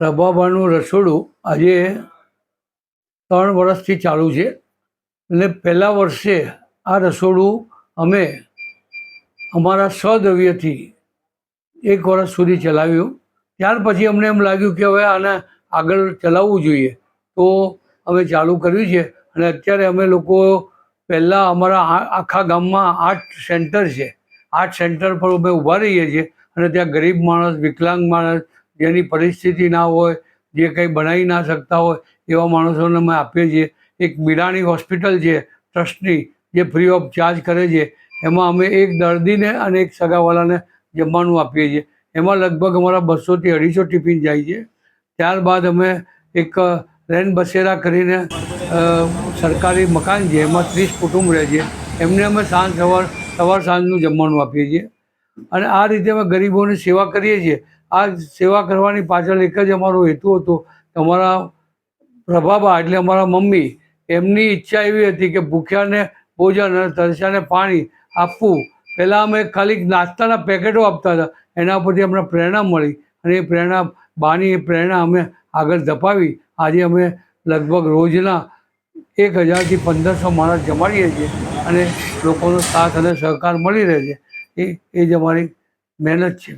પ્રભાબાનું રસોડું આજે ત્રણ વર્ષથી ચાલુ છે. અને પહેલાં વર્ષે આ રસોડું અમે અમારા સદવ્યથી એક વર્ષ સુધી ચલાવ્યું. ત્યાર પછી અમને એમ લાગ્યું કે હવે આને આગળ ચલાવવું જોઈએ. તો અમે ચાલુ કર્યું છે અને અત્યારે અમે લોકો પહેલાં અમારા આખા ગામમાં આઠ સેન્ટર છે. આઠ સેન્ટર પર અમે ઊભા રહીએ છીએ અને ત્યાં ગરીબ માણસ, વિકલાંગ માણસ જેની પરિસ્થિતિ ના હોય, જે કંઈ બનાવી ના શકતા હોય, એવા માણસોને અમે આપીએ છીએ. એક મીરાણી હોસ્પિટલ છે, ટ્રસ્ટની, જે ફ્રી ઓફ ચાર્જ કરે છે. એમાં અમે એક દર્દીને અને એક સગાવાલાને જમવાનું આપીએ છીએ. એમાં લગભગ અમારા બસોથી અઢીસો ટિફિન જાય છે. ત્યારબાદ અમે એક રેન બસેરા કરીને સરકારી મકાન છે, એમાં ત્રીસ કુટુંબ રહે છે. એમને અમે સાંજ, સવાર સવાર સાંજનું જમવાનું આપીએ છીએ. અને આ રીતે અમે ગરીબોની સેવા કરીએ છીએ. આ સેવા કરવાની પાછળ એક જ અમારો હેતુ હતો. અમારા પ્રભાબા એટલે અમારા મમ્મી, એમની ઈચ્છા એવી હતી કે ભૂખ્યાને ભોજન અને તરસ્યાને પાણી આપવું. પહેલાં અમે ખાલી નાસ્તાના પેકેટો આપતા હતા. એના પરથી અમને પ્રેરણા મળી અને એ પ્રેરણા, બાની એ પ્રેરણા અમે આગળ ધપાવી. આજે અમે લગભગ રોજના એક હજારથી પંદરસો માણસ જમાડીએ છીએ અને લોકોનો સાથ અને સહકાર મળી રહે છે. એ એ જ અમારી મહેનત છે.